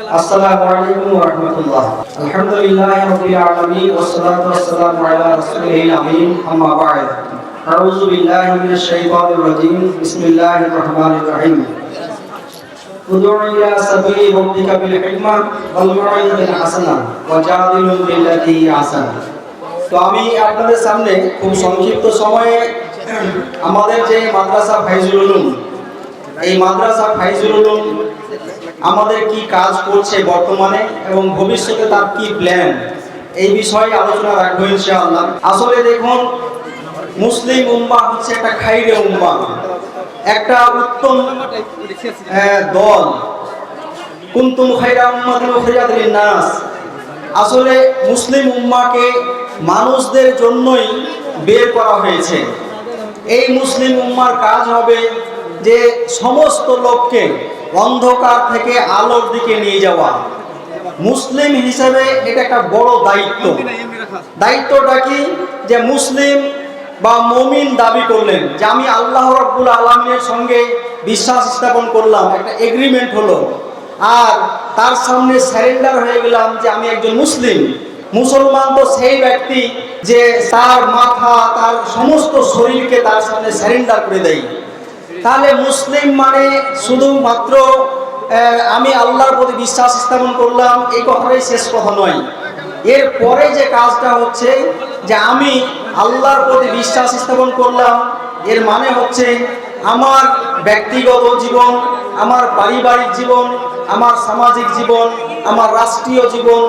السلام عليكم ورحمة الله الحمد لله رب العالمين والصلاة والسلام على رسوله الأمين أما بعد أعوذ بالله من الشيطان الرجيم بسم الله الرحمن الرحيم ادع إلى سبيل ربك بالحكمة والموعظة الحسنة وجادلهم بالتي هي أحسن তো আমি আপনাদের সামনে খুব সংক্ষিপ্ত সময়ে আমাদের যে মাদ্রাসা ফাইজুল উলুম এই মাদ্রাসা ফাইজুল উলুম আমাদের কি কাজ করছে বর্তমানে এবং ভবিষ্যতে তার কি প্ল্যান এই বিষয়ে আলোচনা রাখব ইনশাআল্লাহ। আসলে দেখুন, মুসলিম উম্মা হচ্ছে একটা খাইরে উম্মা। একটা উত্তম দল। কুন্তুম খাইরা উম্মাতিন উখরিজাত লিন-নাস। আসলে মুসলিম উম্মাকে মানুষদের জন্যই বের করা হয়েছে। এই মুসলিম উম্মার কাজ হবে যে সমস্ত লোককে অন্ধকার থেকে আলোর দিকে নিয়ে যাওয়া। মুসলিম হিসেবে এটা একটা বড় দায়িত্ব। দায়িত্বটা কি? যে মুসলিম বা মমিন দাবি করলেন যে আমি আল্লাহ রব্বুল আলমিনের সঙ্গে বিশ্বাস স্থাপন করলাম, একটা এগ্রিমেন্ট হলো। আর তার সামনে স্যারেন্ডার হয়ে গেলাম যে আমি একজন মুসলিম। মুসলমান তো সেই ব্যক্তি যে তার মাথা, তার সমস্ত শরীরকে তার সামনে স্যারেন্ডার করে দেয়। তাহলে মুসলিম মানে শুধুমাত্র আমি আল্লাহর প্রতি বিশ্বাস স্থাপন করলাম, এই কথাটাই শেষ কথা নয়। এর পরে যে কাজটা হচ্ছে যে আমি আল্লাহর প্রতি বিশ্বাস স্থাপন করলাম, এর মানে হচ্ছে আমার ব্যক্তিগত জীবন, আমার পারিবারিক জীবন, আমার সামাজিক জীবন, আমার রাষ্ট্রীয় জীবন,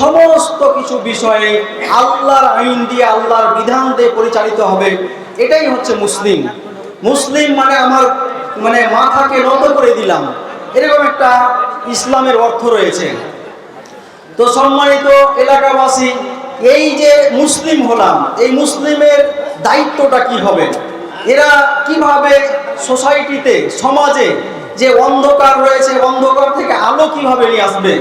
সমস্ত কিছু বিষয়ে আল্লাহর আইন দিয়ে, আল্লাহর বিধান দিয়ে পরিচালিত হবে। এটাই হচ্ছে মুসলিম। মুসলিম মানে আমার মানে মাথাকে নত করে দিলাম। এরকম একটা ইসলামের অর্থ রয়েছে। তো সম্মানিত এলাকাবাসী, এই যে মুসলিম হলাম, এই মুসলিমের দায়িত্বটা কি হবে? এরা কীভাবে সোসাইটিতে, সমাজে যে অন্ধকার রয়েছে, অন্ধকার থেকে আলো কীভাবে নিয়ে আসবে?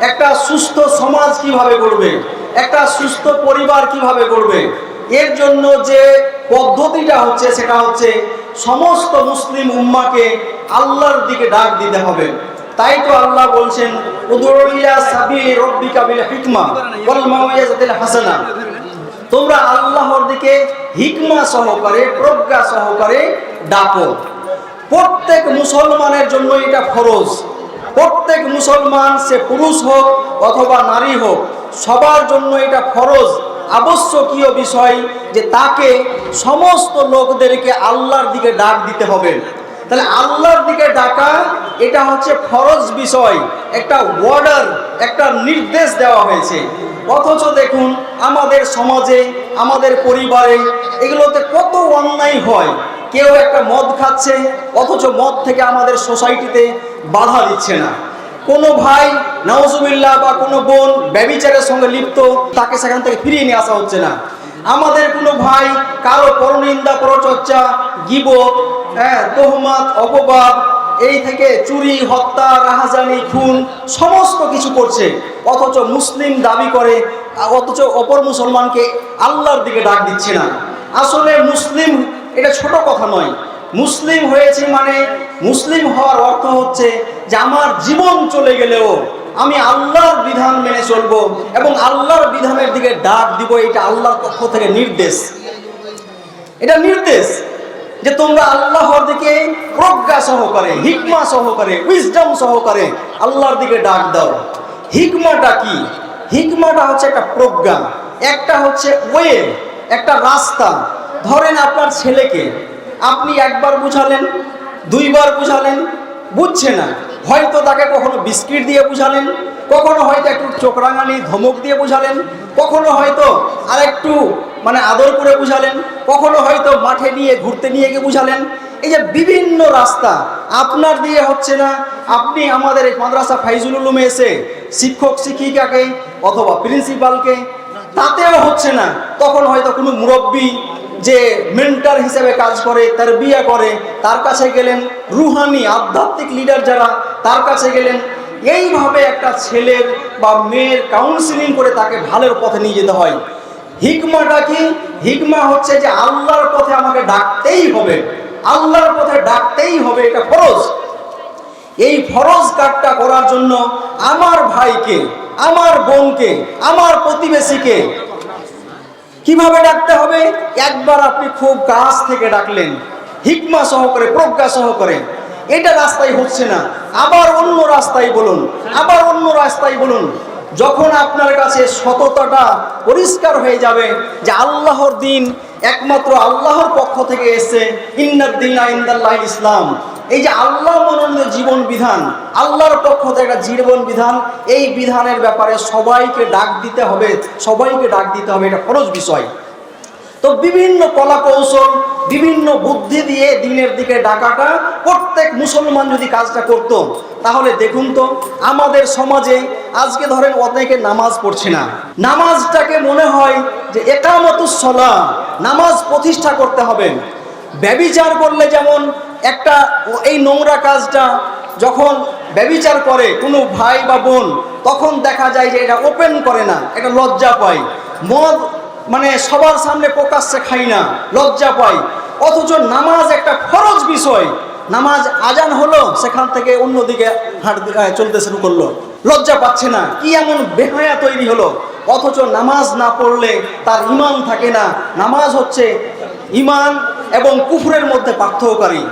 একটা সুস্থ সমাজ কীভাবে গড়বে? একটা সুস্থ পরিবার কীভাবে গড়বে? এর জন্য যে পদ্ধতিটা হচ্ছে, সেটা হচ্ছে সমস্ত মুসলিম উম্মাকে আল্লাহর দিকে ডাক দিতে হবে। তাই তো আল্লাহ বলছেন হাসানা। তোমরা আল্লাহর দিকে হিকমা সহকারে, প্রজ্ঞা সহকারে ডাকো। প্রত্যেক মুসলমানের জন্য এটা ফরজ। প্রত্যেক মুসলমান সে পুরুষ হোক অথবা নারী হোক, সবার জন্য এটা ফরজ। আবশ্যকীয় বিষয় যে তাকে সমস্ত লোকদেরকে আল্লাহর দিকে ডাক দিতে হবে। তাহলে আল্লাহর দিকে ডাকা, এটা হচ্ছে ফরজ বিষয়, একটা ওয়ার্ডার একটা নির্দেশ দেওয়া হয়েছে। অথচ দেখুন, আমাদের সমাজে, আমাদের পরিবারে এগুলোতে কত অন্যায় হয়। কেউ একটা মদ খাচ্ছে, অথচ মদ থেকে আমাদের সোসাইটিতে বাধা দিচ্ছে না। কোনো ভাই নওয়াজুবিল্লাহ বা কোনো বোন ব্যবিচারের সঙ্গে লিপ্ত, তাকে সেখান থেকে ফিরিয়ে নিয়ে আসা হচ্ছে না। আমাদের কোনো ভাই, কারও পরনিন্দা, পরচর্চা, গিবত হ্যাঁ তোহমাত, অপবাদ, এই থেকে চুরি, হত্যা, রাহাজানি, খুন, সমস্ত কিছু করছে। অথচ মুসলিম দাবি করে, অথচ অপর মুসলমানকে আল্লাহর দিকে ডাক দিচ্ছে না। আসলে মুসলিম, এটা ছোট কথা নয়। মুসলিম হয়েছে মানে মুসলিম হওয়ার অর্থ হচ্ছে যে আমার জীবন চলে গেলেও আমি আল্লাহর বিধান মেনে চলবো এবং আল্লাহর বিধানের দিকে ডাক দিব, এটা আল্লাহর পক্ষ থেকে নির্দেশ। এটা নির্দেশ যে তোমরা আল্লাহর দিকে প্রজ্ঞা সহকারে, হিকমা সহকারে উইজডম সহকারে আল্লাহর দিকে ডাক দাও। হিকমাটা কি? হিকমাটা হচ্ছে একটা প্রজ্ঞা, একটা হচ্ছে ওয়ে একটা রাস্তা। ধরেন আপনার ছেলেকে আপনি একবার বুঝালেন, দুইবার বুঝালেন, বুঝছে না। হয়তো তাকে কখনো বিস্কিট দিয়ে বুঝালেন, কখনো হয়তো একটু চোখরাঙানি ধমক দিয়ে বুঝালেন, কখনো হয়তো আর একটু মানে আদর করে বুঝালেন, কখনো হয়তো মাঠে নিয়ে, ঘুরতে নিয়ে গিয়ে বুঝালেন। এই যে বিভিন্ন রাস্তা আপনার দিয়ে হচ্ছে না, আপনি আমাদের এই মাদ্রাসা ফাইজুল উলুমে এসে শিক্ষক, শিক্ষিকাকে অথবা প্রিন্সিপালকে, তাতেও হচ্ছে না। তখন হয়তো কোনো মুরব্বী যে মেন্টার হিসেবে কাজ করে, তার বিয়ে করে, তার কাছে গেলেন রুহানি, আধ্যাত্মিক লিডার যারা, তার কাছে গেলেন। এইভাবে একটা ছেলের বা মেয়ের কাউন্সিলিং করে তাকে ভালোর পথে নিয়ে যেতে হয়। হিকমাটা কি? হিকমা হচ্ছে যে আল্লাহর পথে আমাকে ডাকতেই হবে। আল্লাহর পথে ডাকতেই হবে, এটা ফরজ। এই ফরজ কাজটা করার জন্য আমার ভাইকে, আমার বোনকে, আমার প্রতিবেশীকে কীভাবে ডাকতে হবে? একবার আপনি খুব কাছ থেকে ডাকলেন, হিকমা সহকারে, প্রজ্ঞা সহকারে। এটা রাস্তায় হচ্ছে না। আবার অন্য রাস্তায় বলুন, আবার অন্য রাস্তায় বলুন। যখন আপনার কাছে সততাটা পরিষ্কার হয়ে যাবে যে আল্লাহর দিন একমাত্র আল্লাহর পক্ষ থেকে এসে ইন্নার দিন ইন্দাল্লাহ ইসলাম। এই যে আল্লাহ মনোনীত জীবন বিধান, আল্লাহর পক্ষ থেকে একটা জীবন বিধান, এই বিধানের ব্যাপারে সবাইকে ডাক দিতে হবে, সবাইকে ডাক দিতে হবে, এটা খরচ বিষয়। তো বিভিন্ন কলা কৌশল বিভিন্ন বুদ্ধি দিয়ে দিনের দিকে ডাকাটা, প্রত্যেক মুসলমান যদি কাজটা করত, তাহলে দেখুন তো, আমাদের সমাজে আজকে ধরেন অনেকে নামাজ পড়ছে না। নামাজটাকে মনে হয় যে একামতুসলা নামাজ প্রতিষ্ঠা করতে হবে। ব্যবিচার করলে যেমন একটা এই নোংরা কাজটা যখন ব্যবিচার করে কোনো ভাই বা বোন, তখন দেখা যায় যে এটা ওপেন করে না, এটা লজ্জা পায়। মদ মানে সবার সামনে প্রকাশ্যে খাই না, লজ্জা পাই অথচ নামাজ একটা ফরজ বিষয়। নামাজ আজান হলো, সেখান থেকে অন্যদিকে হাঁট চলতে শুরু করল। লজ্জা পাচ্ছে না, কি এমন বেহায়া তৈরি হলো? অথচ নামাজ না পড়লে তার ইমান থাকে না। নামাজ হচ্ছে ইমান এবং কুফুরের মধ্যে পার্থক্যকারী।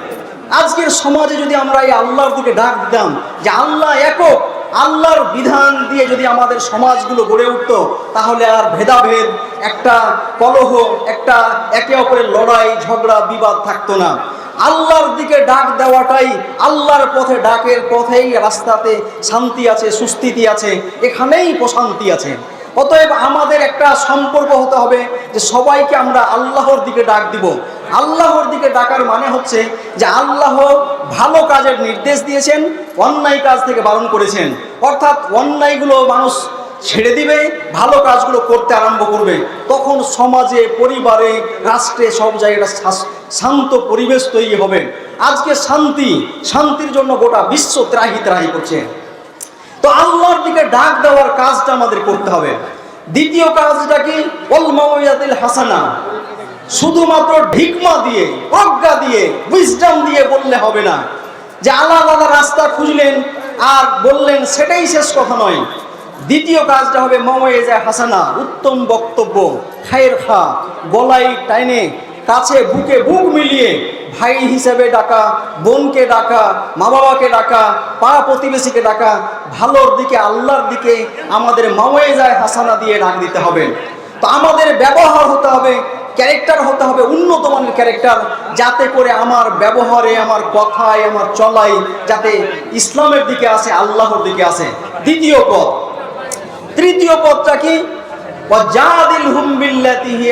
আজকের সমাজে যদি আমরা এই আল্লাহর দিকে ডাক দিতাম যে আল্লাহ একক, আল্লাহর বিধান দিয়ে যদি আমাদের সমাজগুলো গড়ে উঠতো, তাহলে আর ভেদাভেদ, একটা কলহ, একটা একে অপরের লড়াই, ঝগড়া, বিবাদ থাকতো না। আল্লাহর দিকে ডাক দেওয়াটাই আল্লাহর পথে, ডাকের পথেই রাস্তাতে শান্তি আছে, সুস্থিতি আছে, এখানেই প্রশান্তি আছে। অতএব আমাদের একটা সম্পর্ক হতে হবে যে সবাইকে আমরা আল্লাহর দিকে ডাক দিব। আল্লাহর দিকে ডাকার মানে হচ্ছে যে আল্লাহ ভালো কাজের নির্দেশ দিয়েছেন, অন্যায় কাজ থেকে বারণ করেছেন। অর্থাৎ অন্যায়গুলো মানুষ ছেড়ে দিবে, ভালো কাজগুলো করতে আরম্ভ করবে। তখন সমাজে, পরিবারে, রাষ্ট্রে সব জায়গাটা শাস- শান্ত পরিবেশ তৈরি হবে। আজকে শান্তি, শান্তির জন্য গোটা বিশ্ব ত্রাহি ত্রাহি করছে। তো আল্লাহর দিকে ডাক দেওয়ার কাজটা আমাদের করতে হবে। দ্বিতীয় কাজটা কি? অলমাউয়াতিল হাসানা। শুধুমাত্র ঢিকমা দিয়ে, প্রজ্ঞা দিয়ে উইজডম দিয়ে বললে হবে না। যে আলাদা আলাদা রাস্তা খুঁজলেন আর বললেন, সেটাই শেষ কথা নয়। দ্বিতীয় কাজটা হবে মময়েজা হাসানা, উত্তম বক্তব্য, খায়ের খা, গলায় টাইনে, কাছে বুকে বুক মিলিয়ে ভাই হিসেবে ডাকা, বোনকে ডাকা মা বাবাকে ডাকা পাড়া প্রতিবেশীকে ডাকা, ভালোর দিকে, আল্লাহর দিকে আমাদের মাওয়েজায় হাসানা দিয়ে ডাক দিতে হবে। তো আমাদের ব্যবহার হতে হবে ক্যারেক্টার হতে হবে, উন্নত মানের ক্যারেক্টার যাতে করে আমার ব্যবহারে, আমার কথায়, আমার চলাই যাতে ইসলামের দিকে আসে, আল্লাহর দিকে আসে। দ্বিতীয় পথ। তৃতীয় পথটা কি?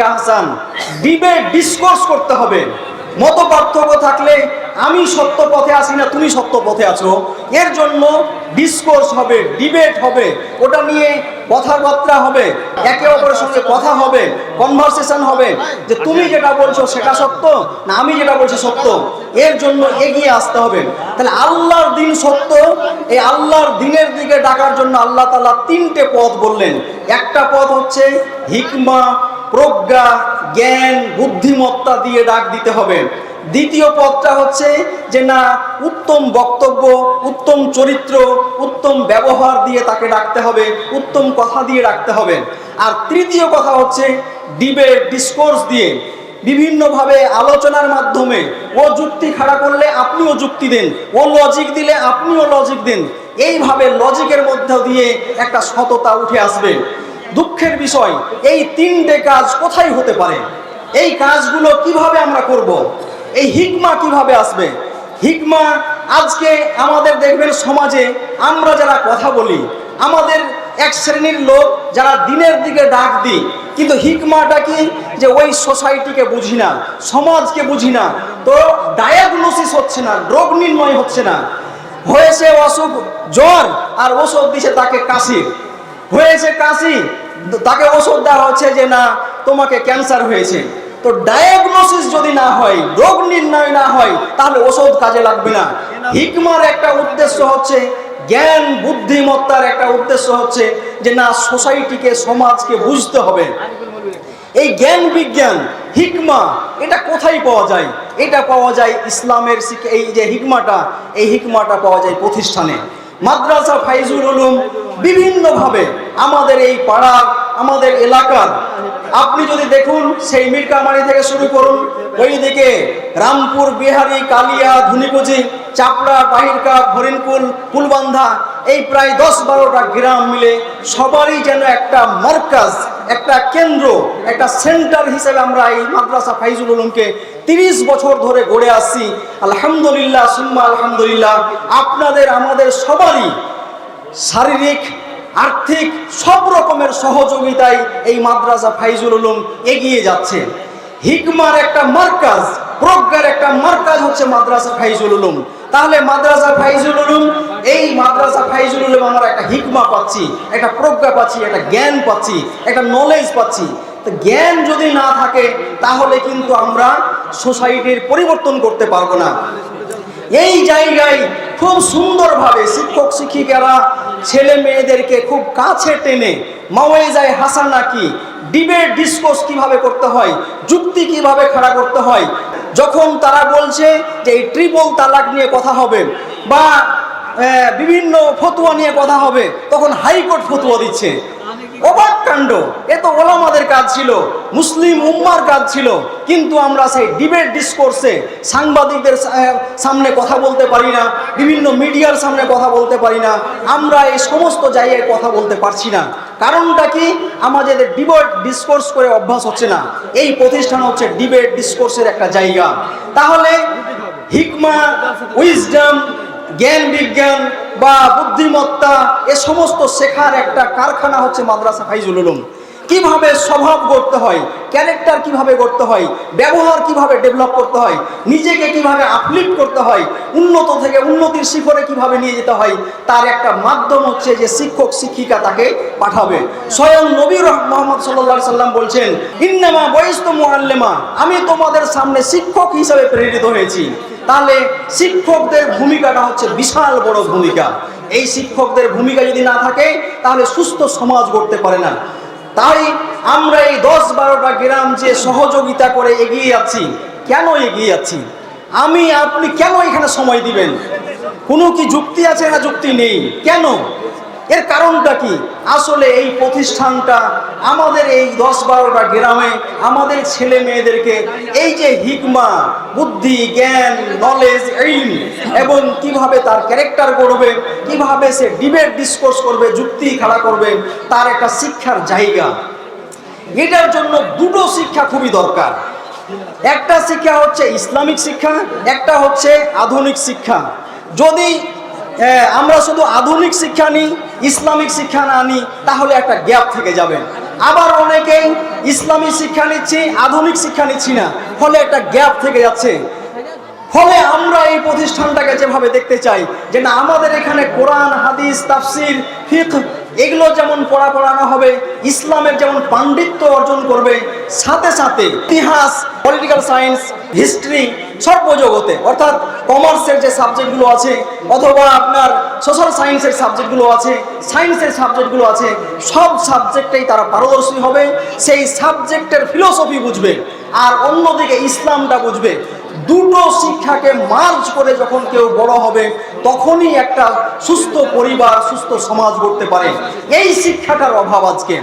আহসান ডিসকোর্স করতে হবে। মত পার্থক্য থাকলে আমি সত্য পথে আসি না তুমি সত্য পথে আছো। এর জন্য ডিসকোর্স হবে ডিবেট হবে, ওটা নিয়ে কথাবার্তা হবে, একে অপরের সঙ্গে কথা হবে কনভারসেশন হবে, যে তুমি যেটা বলছো সেটা সত্য না আমি যেটা বলছি সত্য। এর জন্য এগিয়ে আসতে হবে। তাহলে আল্লাহর দিন সত্য, এই আল্লাহর দিনের দিকে ডাকার জন্য আল্লাহ তাআলা তিনটে পথ বললেন। একটা পথ হচ্ছে হিকমা প্রজ্ঞা, জ্ঞান, বুদ্ধিমত্তা দিয়ে ডাক দিতে হবে। দ্বিতীয় পথটা হচ্ছে যে না, উত্তম বক্তব্য, উত্তম চরিত্র, উত্তম ব্যবহার দিয়ে তাকে ডাকতে হবে, উত্তম কথা দিয়ে ডাকতে হবে। আর তৃতীয় কথা হচ্ছে ডিবেট ডিসকোর্স দিয়ে বিভিন্নভাবে আলোচনার মাধ্যমে ও যুক্তি খাড়া করলে আপনিও যুক্তি দিন, ও লজিক দিলে আপনিও লজিক দিন। এইভাবে লজিকের মধ্যে দিয়ে একটা সততা উঠে আসবে। দুঃখের বিষয়, এই তিনটে কাজ কোথায় হতে পারে? এই কাজগুলো কীভাবে আমরা করব। এই হিকমা কীভাবে আসবে? হিকমা আজকে আমাদের দেখবেন সমাজে আমরা যারা কথা বলি, আমাদের এক শ্রেণির লোক যারা দিনের দিকে ডাক দিই, কিন্তু হিকমাটা কি? যে ওই সোসাইটিকে বুঝি না, সমাজকে বুঝি না, তো ডায়াগনোসিস হচ্ছে না, রোগ নির্ণয় হচ্ছে না। হয়েছে অসুখ জ্বর আর ওষুধ দিছে তাকে কাশির। হয়েছে কাশি, তাকে ওষুধ দেওয়া হচ্ছে যে না, তোমাকে ক্যান্সার হয়েছে। তো ডায়াগনোসিস যদি না হয়, রোগ নির্ণয় না হয়, তাহলে ওষুধ কাজে লাগবে না। হিকমার একটা উদ্দেশ্য হচ্ছে, জ্ঞান, বুদ্ধিমত্তার একটা উদ্দেশ্য হচ্ছে যে না সোসাইটিকে সমাজকে বুঝতে হবে। এই জ্ঞান বিজ্ঞান, হিকমা, এটা কোথায় পাওয়া যায়? এটা পাওয়া যায় ইসলামের এই যে হিকমাটা, এই হিকমাটা পাওয়া যায় প্রতিষ্ঠানে। মাদ্রাসা ফাইজুল উলুম বিভিন্নভাবে আমাদের এই পাড়ার, আমাদের এলাকার, আপনি যদি দেখুন সেই মিরকামারি থেকে শুরু করুন, ওইদিকে রামপুর, বিহারি, কালিয়া, ধুনিকুচি, চাপড়া বাহিরকা হরিণকুল কুলবান্ধা এই প্রায় দশ বারোটা গ্রাম মিলে সবারই যেন একটা মার্কাজ একটা কেন্দ্র, একটা সেন্টার হিসেবে আমরা এই মাদ্রাসা ফাইজুল উলুমকে তিরিশ বছর ধরে গড়ে আসছি। আলহামদুলিল্লাহ, সুম্মা আলহামদুলিল্লাহ, আপনাদের, আমাদের সবারই শারীরিক, আর্থিক সব রকমের সহযোগিতায় এই মাদ্রাসা ফাইজুল উলুম এগিয়ে যাচ্ছে। হিকমার একটা মার্কাজ, প্রজ্ঞার একটা মার্কাজ হচ্ছে মাদ্রাসা ফাইজুল উলুম। তাহলে মাদ্রাসা ফাইজুল উলুম এই মাদ্রাসা ফাইজুল আমরা একটা হিকমা পাচ্ছি, একটা প্রজ্ঞা পাচ্ছি, একটা জ্ঞান পাচ্ছি, একটা নলেজ পাচ্ছি। তো জ্ঞান যদি না থাকে, তাহলে কিন্তু আমরা সোসাইটির পরিবর্তন করতে পারব না। এই জায়গায় খুব সুন্দরভাবে শিক্ষক, শিক্ষিকারা, ছেলে মেয়েদেরকে খুব কাছে টেনে, মাওয়েজায় হাসানা কি ডিবেট ডিসকোস কীভাবে করতে হয়, যুক্তি কীভাবে খাড়া করতে হয়, যখন তারা বলছে যে এই ট্রিপল তালাক নিয়ে কথা হবে, বা বিভিন্ন ফতুয়া নিয়ে কথা হবে, তখন হাইকোর্ট ফতুয়া দিচ্ছে। অবাক কাণ্ড। এ তো ওলামাদের কাজ ছিল, মুসলিম উম্মার কাজ ছিল, কিন্তু আমরা সেই ডিবেট ডিসকোর্সে সাংবাদিকদের সামনে কথা বলতে পারি না, বিভিন্ন মিডিয়ার সামনে কথা বলতে পারি না, আমরা এই সমস্ত জায়গায় কথা বলতে পারছি না। কারণটা কি? আমাদের ডিবেট ডিসকোর্স করে অভ্যাস হচ্ছে না। এই প্রতিষ্ঠান হচ্ছে ডিবেট ডিসকোর্সের একটা জায়গা। তাহলে হিকমা, উইজডম জ্ঞান বিজ্ঞান বা বুদ্ধিমত্তা এ সমস্ত শেখার একটা কারখানা হচ্ছে মাদ্রাসা ফাইজুল উলুম। কীভাবে স্বভাব গড়তে হয় ক্যারেক্টার কীভাবে গড়তে হয়, ব্যবহার কীভাবে ডেভেলপ করতে হয়, নিজেকে কীভাবে আপলিফ্ট করতে হয়, উন্নত থেকে উন্নতির শিখরে কীভাবে নিয়ে যেতে হয়, তার একটা মাধ্যম হচ্ছে যে শিক্ষক, শিক্ষিকা তাকে পাঠাবে। স্বয়ং নবী রহ- মোহাম্মদ সাল্লাহ সাল্লাম বলছেন, ইন্নামা বয়স্ত মুআল্লেমা, আমি তোমাদের সামনে শিক্ষক হিসাবে প্রেরিত হয়েছি। তাহলে শিক্ষকদের ভূমিকাটা হচ্ছে বিশাল বড় ভূমিকা। এই শিক্ষকদের ভূমিকা যদি না থাকে, তাহলে সুস্থ সমাজ গড়তে পারে না। তাই আমরা এই দশ বারোটা গ্রাম যে সহযোগিতা করে এগিয়ে যাচ্ছি, কেন এগিয়ে যাচ্ছি? আমি, আপনি কেন এখানে সময় দিবেন? কোনো কি যুক্তি আছে না যুক্তি নেই? কেন? এর কারণটা কি? আসলে এই প্রতিষ্ঠানটা আমাদের এই দশ বারোটা গ্রামে আমাদের ছেলে মেয়েদেরকে এই যে হিকমা, বুদ্ধি, জ্ঞান নলেজ এইম এবং কীভাবে তার ক্যারেক্টার গড়বে, কীভাবে সে ডিবেট ডিসকোর্স করবে, যুক্তি খাড়া করবে, তার একটা শিক্ষার জায়গা। এটার জন্য দুটো শিক্ষা খুবই দরকার। একটা শিক্ষা হচ্ছে ইসলামিক শিক্ষা, একটা হচ্ছে আধুনিক শিক্ষা। যদি আমরা শুধু আধুনিক শিক্ষা নিই, ইসলামিক শিক্ষা না নিই, তাহলে একটা গ্যাপ থেকে যাবে। আবার অনেকেই ইসলামী শিক্ষা নিচ্ছি, আধুনিক শিক্ষা নিচ্ছি না, ফলে একটা গ্যাপ থেকে যাচ্ছে। ফলে আমরা এই প্রতিষ্ঠানটাকে যেভাবে দেখতে চাই, যে না, আমাদের এখানে কোরআন, হাদিস, তাফসির ফিqh এগুলো যেমন পড়া পড়ানো হবে, ইসলামের যেমন পাণ্ডিত্য অর্জন করবে, সাথে সাথে ইতিহাস, পলিটিক্যাল সায়েন্স, হিস্ট্রি সর্বজগতে, অর্থাৎ কমার্সের যে সাবজেক্টগুলো আছে, অথবা আপনার সোশ্যাল সায়েন্সের সাবজেক্টগুলো আছে সায়েন্সের সাবজেক্টগুলো আছে, সব সাবজেক্টেই তারা পারদর্শী হবে, সেই সাবজেক্টের ফিলোসফি বুঝবে, আর অন্যদিকে ইসলামটা বুঝবে। দুটো শিক্ষাকে মার্জ করে যখন কেউ বড় হবে, তখনই একটা সুস্থ পরিবার, সুস্থ সমাজ গড়তে পারে। এই শিক্ষাটার অভাব আজকে।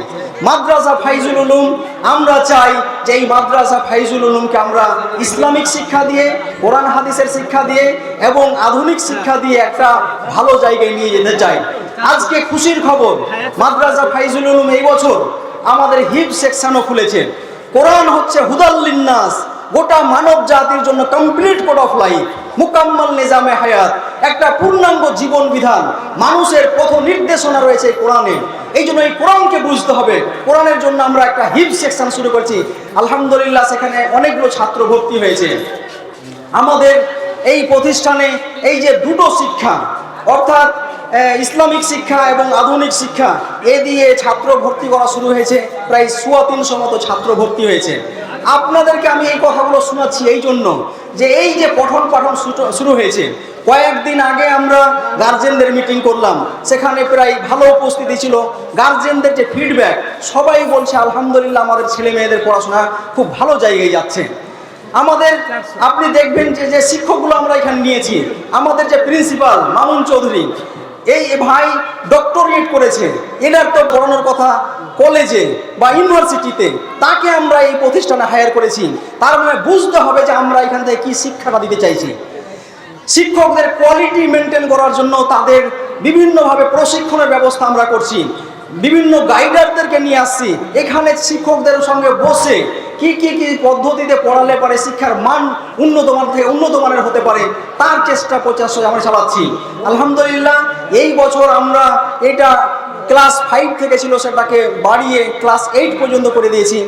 মাদ্রাসা ফাইজুল উলুম, আমরা চাই যে এই মাদ্রাসা ফাইজুল উলুমকে আমরা ইসলামিক শিক্ষা দিয়ে, কোরআন হাদিসের শিক্ষা দিয়ে এবং আধুনিক শিক্ষা দিয়ে একটা ভালো জায়গায় নিয়ে যেতে চাই। আজকে খুশির খবর, মাদ্রাসা ফাইজুল উলুম এই বছর আমাদের হিপ সেকশনও খুলেছে। কোরআন হচ্ছে হুদাল্লিন্নাস গোটা মানব জাতির জন্য কমপ্লিট কোড অফ লাইফ মুকাম্মাল নিজামে হায়াত, একটা পূর্ণাঙ্গ জীবন বিধান। মানুষের পথ নির্দেশনা রয়েছে কোরআনে। এই জন্য এই কোরআনকে বুঝতে হবে। কোরআনের জন্য আমরা একটা হিপ সেকশন শুরু করছি। আলহামদুলিল্লাহ, সেখানে অনেকগুলো ছাত্র ভর্তি হয়েছে। আমাদের এই প্রতিষ্ঠানে এই যে দুটো শিক্ষা, অর্থাৎ ইসলামিক শিক্ষা এবং আধুনিক শিক্ষা, এ দিয়ে ছাত্র ভর্তি করা শুরু হয়েছে। প্রায় সোয়া তিনশো মতো ছাত্র ভর্তি হয়েছে। আপনাদেরকে আমি এই কথাগুলো শোনাচ্ছি এই জন্য যে এই যে পঠন পাঠন শুরু- হয়েছে, কয়েকদিন আগে আমরা গার্জেনদের মিটিং করলাম, সেখানে প্রায় ভালো উপস্থিতি ছিল। গার্জেনদের যে ফিডব্যাক সবাই বলছে, আলহামদুলিল্লাহ, আমাদের ছেলে মেয়েদের পড়াশোনা খুব ভালো জায়গায় যাচ্ছে। আমাদের, আপনি দেখবেন যে যে শিক্ষকগুলো আমরা এখানে নিয়েছি, আমাদের যে প্রিন্সিপাল মামুন চৌধুরী এই ভাই ডক্টরেট করেছে। এনার তো পড়ানোর কথা কলেজে বা ইউনিভার্সিটিতে তাকে আমরা এই প্রতিষ্ঠানে হায়ার করেছি। তার মানে বুঝতে হবে যে আমরা এখান থেকে কী শিক্ষাটা দিতে চাইছি। শিক্ষকদের কোয়ালিটি মেনটেন করার জন্য তাদের বিভিন্নভাবে প্রশিক্ষণের ব্যবস্থা আমরা করছি। বিভিন্ন গাইডারদেরকে নিয়ে আসছি। এখানে শিক্ষকদের সঙ্গে বসে কি কি কি পদ্ধতিতে পড়ালে পারে, শিক্ষার মান উন্নত মান থেকে উন্নত মানের হতে পারে, তার চেষ্টা প্রচেষ্টা আমরা চালাচ্ছি। আলহামদুলিল্লাহ এই বছর আমরা এটা ক্লাস ফাইভ থেকে ছিল সেটাকে বাড়িয়ে ক্লাস এইট পর্যন্ত করে দিয়েছি।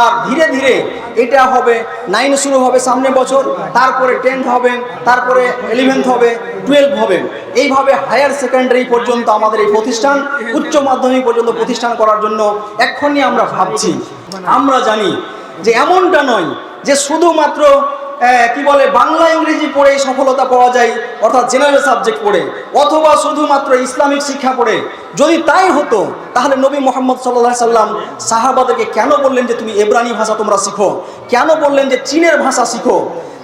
আর ধীরে ধীরে এটা হবে নাইন শুরু হবে সামনে বছর, তারপরে টেন্থ হবে, তারপরে ইলেভেন্থ হবে টুয়েলভ হবে। এইভাবে হায়ার সেকেন্ডারি পর্যন্ত আমাদের এই প্রতিষ্ঠান, উচ্চ মাধ্যমিক পর্যন্ত প্রতিষ্ঠান করার জন্য এক্ষুনি আমরা ভাবছি। আমরা জানি যে এমনটা নয় যে শুধুমাত্র কি বলে, বাংলা ইংরেজি পড়ে সফলতা পাওয়া যায়, অর্থাৎ জেনারেল সাবজেক্ট পড়ে, অথবা শুধুমাত্র ইসলামিক শিক্ষা পড়ে। যদি তাই হতো, তাহলে নবী মোহাম্মদ সাল্লাহ সাল্লাম সাহাবাদেরকে কেন বললেন যে তুমি এব্রানি ভাষা তোমরা শিখো? কেন বললেন যে চীনের ভাষা শিখো?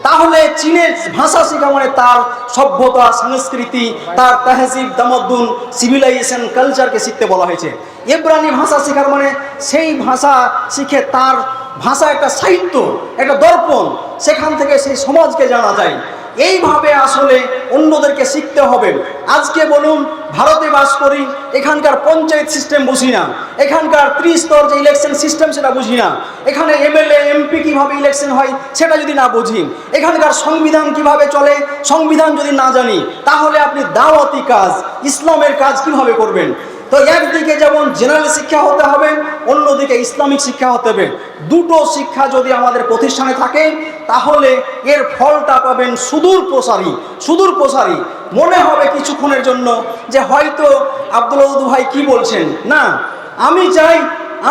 তাহলে চীনের ভাষা শেখা মানে তার সভ্যতা, সংস্কৃতি, তার তাহজিব, তামাদ্দুন সিভিলাইজেশন কালচারকে শিখতে বলা হয়েছে। এব্রানি ভাষা শেখার মানে সেই ভাষা শিখে তার ভাষা একটা সাহিত্য, একটা দর্পণ, সেখান থেকে সেই সমাজকে জানা যায়। এইভাবে আসলে অন্যদেরকে শিখতে হবে। আজকে বলুন, ভারতে বাস করি, এখানকার পঞ্চায়েত সিস্টেম বুঝি না। এখানকার ত্রিস্তর যে ইলেকশন সিস্টেম সেটা বুঝি না। এখানে এমএলএ, এমপি কীভাবে ইলেকশন হয়, সেটা যদি না বুঝি, এখানকার সংবিধান কীভাবে চলে, সংবিধান যদি না জানি, তাহলে আপনি দাওয়াতি কাজ, ইসলামের কাজ কীভাবে করবেন? তো একদিকে যেমন জেনারেল শিক্ষা হতে হবে, অন্যদিকে ইসলামিক শিক্ষা হতে হবে। দুটো শিক্ষা যদি আমাদের প্রতিষ্ঠানে থাকে, তাহলে এর ফলটা পাবেন সুদূর প্রসারী সুদূর প্রসারী। মনে হবে কিছুক্ষণের জন্য যে হয়তো আব্দুল ভাই কি বলছেন? না, আমি চাই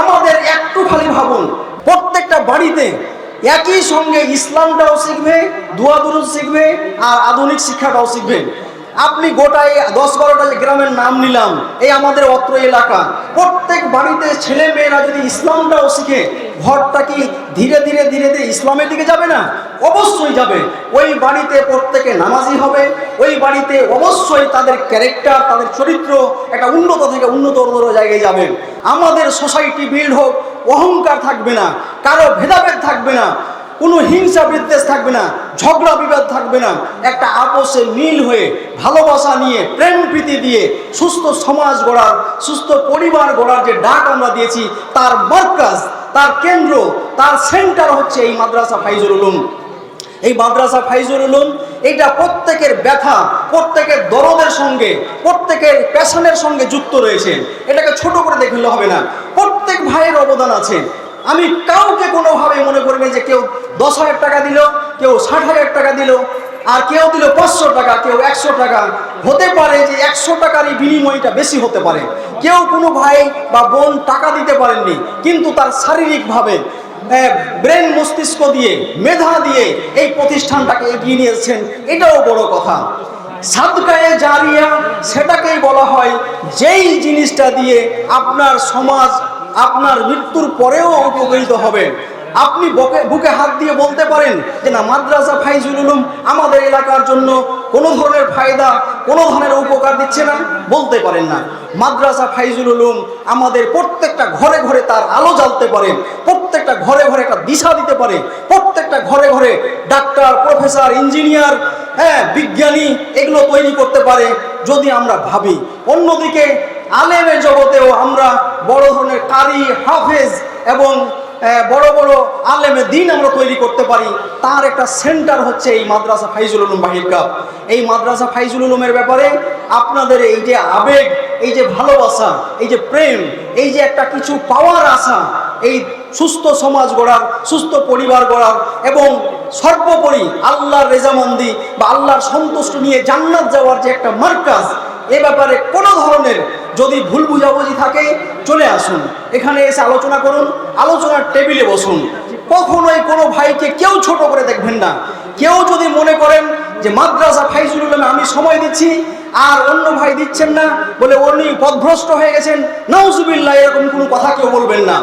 আমাদের একটু খালি ভাবুন, প্রত্যেকটা বাড়িতে একই সঙ্গে ইসলামটাও শিখবে দুয়াদুরুদ শিখবে, আর আধুনিক শিক্ষাটাও শিখবে। আপনি গোটায় দশ বারোটা গ্রামের নাম নিলাম। এই আমাদের অত্র এলাকা। প্রত্যেক বাড়িতে ছেলে মেয়েরা যদি ইসলামটাও শিখে, ঘরটা কি ধীরে ধীরে ধীরে ধীরে ইসলামের দিকে যাবে না? অবশ্যই যাবে। ওই বাড়িতে প্রত্যেকে নামাজি হবে। ওই বাড়িতে অবশ্যই তাদের ক্যারেক্টার তাদের চরিত্র একটা উন্নত থেকে উন্নতর জায়গায় যাবে। আমাদের সোসাইটি বিল্ড হোক, অহংকার থাকবে না, কারও ভেদাভেদ থাকবে না। কোনো হিংসা বিদ্বেষ থাকবে না, ঝগড়া বিবাদ থাকবে না। একটা আপোষে মিল হয়ে ভালোবাসা নিয়ে প্রেম প্রীতি দিয়ে সুস্থ সমাজ গড়ার, সুস্থ পরিবার গড়ার যে ডাক আমরা দিয়েছি, তার মার্কাজ, তার কেন্দ্র, তার সেন্টার হচ্ছে এই মাদ্রাসা ফাইজুল উলুম। এই মাদ্রাসা ফাইজুল উলুম, এটা প্রত্যেকের ব্যথা, প্রত্যেকের দরদের সঙ্গে, প্রত্যেকের প্যাশনের সঙ্গে যুক্ত রয়েছে। এটাকে ছোট করে দেখলে হবে না। প্রত্যেক ভাইয়ের অবদান আছে। আমি কাউকে কোনোভাবে মনে করি না যে কেউ দশ হাজার টাকা দিল, কেউ ষাট হাজার টাকা দিল, আর কেউ দিল পাঁচশো টাকা, কেউ একশো টাকা। হতে পারে যে একশো টাকার এই বিনিময়টা বেশি হতে পারে। কেউ কোনো ভাই বা বোন টাকা দিতে পারেননি, কিন্তু তার শারীরিকভাবে ব্রেন মস্তিষ্ক দিয়ে, মেধা দিয়ে এই প্রতিষ্ঠানটাকে এগিয়ে নিয়েছেন, এটাও বড় কথা। সাদকায়ে জারিয়া, সেটাকেই বলা হয়, যেই জিনিসটা দিয়ে আপনার সমাজ আপনার মৃত্যুর পরেও উপকৃত হবে আপনি বকে বুকে হাত দিয়ে বলতে পারেন যে, না, মাদ্রাসা ফাইজুল উলুম আমাদের এলাকার জন্য কোনো ধরনের ফায়দা, কোনো ধরনের উপকার দিচ্ছে না। বলতে পারেন না। মাদ্রাসা ফাইজুল উলুম আমাদের প্রত্যেকটা ঘরে ঘরে তার আলো জ্বালতে পারে, প্রত্যেকটা ঘরে ঘরে একটা দিশা দিতে পারে, প্রত্যেকটা ঘরে ঘরে ডাক্তার, প্রফেসর, ইঞ্জিনিয়ার হ্যাঁ বিজ্ঞানী এগুলো তৈরি করতে পারে। যদি আমরা ভাবি, অন্যদিকে আলেমের জগতেও আমরা বড় ধরনের কারি, হাফেজ এবং বড় বড় আলেমে দিন আমরা তৈরি করতে পারি। তার একটা সেন্টার হচ্ছে এই মাদ্রাসা ফাইজুল উলুম বাহির কাপ। এই মাদ্রাসা ফাইজুল উলুমের ব্যাপারে আপনাদের এই যে আবেগ, এই যে ভালোবাসা, এই যে প্রেম, এই যে একটা কিছু পাওয়ার আশা, এই সুস্থ সমাজ গড়ার, সুস্থ পরিবার গড়ার এবং সর্বোপরি আল্লাহর রেজামন্দি বা আল্লাহর সন্তুষ্ট নিয়ে জান্নাত যাওয়ার যে একটা মার্কাজ, এ ব্যাপারে কোনো ধরনের যদি ভুল বুঝাবুঝি থাকে, চলে আসুন। এখানে এসে আলোচনা করুন, আলোচনার টেবিলে বসুন। কখনোই কোনো ভাইকে কেউ ছোট করে দেখবেন না। কেউ যদি মনে করেন যে, মাদ্রাসা ফাইজুল আমি সময় দিচ্ছি আর অন্য ভাই দিচ্ছেন না বলে উনি পথভ্রষ্ট হয়ে গেছেন। নাউজুবিল্লাহ, এরকম কোনো কথা কেউ বলবেন না।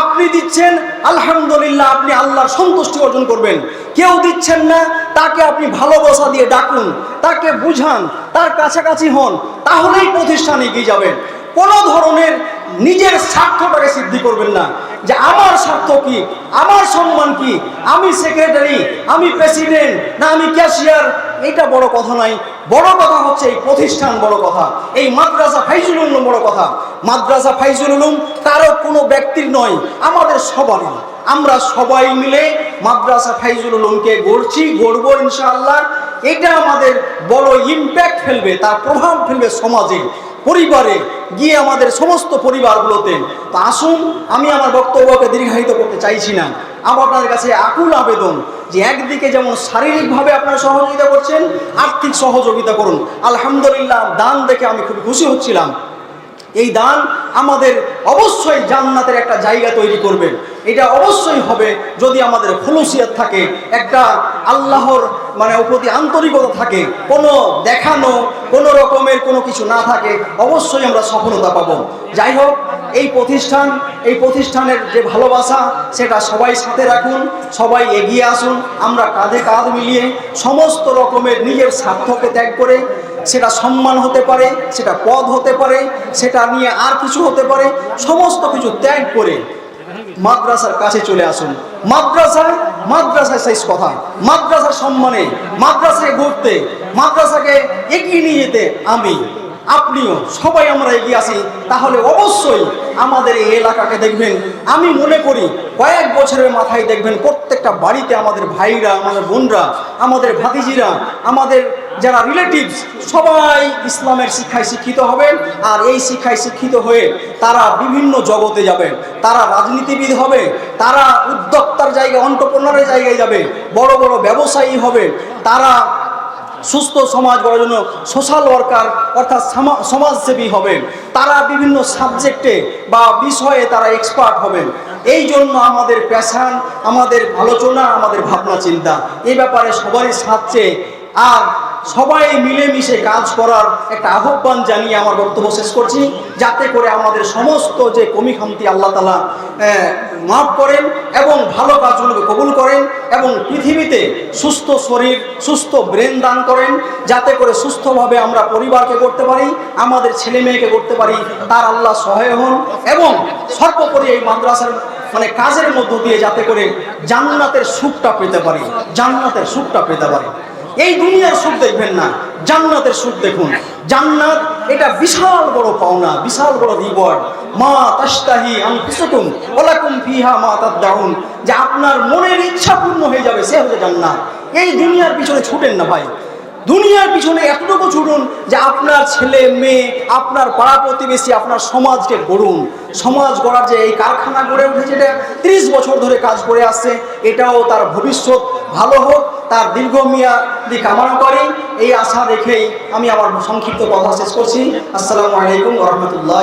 আপনি দিচ্ছেন, আলহামদুলিল্লাহ, আপনি আল্লাহর সন্তুষ্টি অর্জন করবেন। কেউ দিচ্ছেন না, তাকে আপনি ভালোবাসা দিয়ে ডাকুন, তাকে বুঝান, তার কাছাকাছি হন, তাহলেই প্রতিষ্ঠান এগিয়ে যাবেন কোনো ধরনের নিজের স্বার্থটাকে সিদ্ধি করবেন না যে আমার স্বার্থ কি, আমার সম্মান কি, আমি সেক্রেটারি, আমি প্রেসিডেন্ট, না আমি ক্যাশিয়ার এটা বড় কথা নয়, বড় কথা হচ্ছে এই প্রতিষ্ঠান বড় কথা, এই মাদ্রাসা ফাইজুল উলুম বড় কথা। মাদ্রাসা ফাইজুল উলুম কারও কোনো ব্যক্তির নয়, আমাদের সবারই। আমরা সবাই মিলে মাদ্রাসা ফাইজুল উলুমকে গড়ছি, গড়বো ইনশাআল্লাহ। এটা আমাদের বড় ইম্প্যাক্ট ফেলবে, তার প্রভাব ফেলবে সমাজে, পরিবারে, গিয়ে আমাদের সমস্ত পরিবারগুলোতে। তা আসুন, আমি আমার বক্তব্যকে দীর্ঘায়িত করতে চাইছি না। আমার আপনাদের কাছে আকুল আবেদন যে একদিকে যেমন শারীরিকভাবে আপনারা সহযোগিতা করছেন, আর্থিক সহযোগিতা করুন। আলহামদুলিল্লাহ, দান দেখে আমি খুব খুশি হচ্ছিলাম। এই দান আমাদের অবশ্যই জান্নাতের একটা জায়গা তৈরি করবে। এটা অবশ্যই হবে যদি আমাদের খুলুসিয়াত থাকে, একটা আল্লাহর মানে প্রতি আন্তরিকতা থাকে, কোনো দেখানো, কোনো রকমের কোনো কিছু না থাকে, অবশ্যই আমরা সফলতা পাব। যাই হোক, এই প্রতিষ্ঠান, এই প্রতিষ্ঠানের যে ভালোবাসা, সেটা সবাই সাথে রাখুন, সবাই এগিয়ে আসুন, আমরা কাঁধে কাঁধ মিলিয়ে সমস্ত রকমের নিজের স্বার্থকে ত্যাগ করে সেটা সম্মান হতে পারে, সেটা পদ হতে পারে, সেটা নিয়ে আর কিছু হতে পারে, সমস্ত কিছু ত্যাগ করে মাদ্রাসার কাছে চলে আসুন। মাদ্রাসায় মাদ্রাসায় শেষ কথা। মাদ্রাসার সম্মানে, মাদ্রাসায় ঘুরতে, মাদ্রাসাকে এগিয়ে নিয়ে যেতে আমি, আপনিও সবাই আমরা এগিয়ে আসি তাহলে অবশ্যই আমাদের এই এলাকাকে দেখবেন। আমি মনে করি কয়েক বছরের মাথায় দেখবেন প্রত্যেকটা বাড়িতে আমাদের ভাইরা, আমাদের বোনরা, আমাদের ভাতিজিরা, আমাদের যারা রিলেটিভস সবাই ইসলামের শিক্ষায় শিক্ষিত হবেন আর এই শিক্ষায় শিক্ষিত হয়ে তারা বিভিন্ন জগতে যাবেন। তারা রাজনীতিবিদ হবে, তারা উদ্যোক্তার জায়গায় অন্টপ্রনারের জায়গায় যাবে, বড় বড় ব্যবসায়ী হবে, তারা সুস্থ সমাজ গড়ার জন্য সোশ্যাল ওয়ার্কার অর্থাৎ সামা- সমাজসেবী হবেন। তারা বিভিন্ন সাবজেক্টে বা বিষয়ে তারা এক্সপার্ট হবেন। এই জন্য আমাদের প্যাশান আমাদের আলোচনা, আমাদের ভাবনা, চিন্তা এই ব্যাপারে সবারই সাথ আর সবাই মিলেমিশে কাজ করার একটা আহ্বান জানিয়ে আমার বক্তব্য শেষ করছি। যাতে করে আমাদের সমস্ত যে কমি খামতি আল্লাহ তালা মাফ করেন এবং ভালো কাজগুলোকে কবুল করেন এবং পৃথিবীতে সুস্থ শরীর, সুস্থ ব্রেন দান করেন, যাতে করে সুস্থভাবে আমরা পরিবারকে করতে পারি, আমাদের ছেলে মেয়েকে করতে পারি, তার আল্লাহ সহায় হন এবং সর্বোপরি এই মাদ্রাসার মানে কাজের মধ্য দিয়ে যাতে করে জান্নাতের সুখটা পেতে পারি, জান্নাতের সুখটা পেতে পারি। এই দুনিয়ার সুখ দেখবেন না, জান্নাতের সুখ দেখুন। জান্নাত, এটা বিশাল বড় পাওনা, বিশাল বড় রিওয়ার্ড। মা তাস্তাহি আনফুসুকুম, ওয়ালাকুম ফিহা মা তাদদাউন। যে আপনার মনের ইচ্ছা পূর্ণ হয়ে যাবে, সে হচ্ছে জান্নাত। এই দুনিয়ার পিছনে ছুটেন না ভাই। দুনিয়ার পিছনে এতটুকু ছুটুন যে আপনার ছেলে, মেয়ে, আপনার পাড়া প্রতিবেশী, আপনার সমাজকে গড়ুন। সমাজ গড়ার যে এই কারখানা গড়ে উঠেছে এটা ত্রিশ বছর ধরে কাজ করে আসছে। এটাও তার ভবিষ্যৎ। ভালো হোক, তার দীর্ঘমেয়াদি কামনা করি। এই আশা রেখেই আমি আমার সংক্ষিপ্ত কথা শেষ করছি। আসসালামু আলাইকুম রহমতুল্লাহ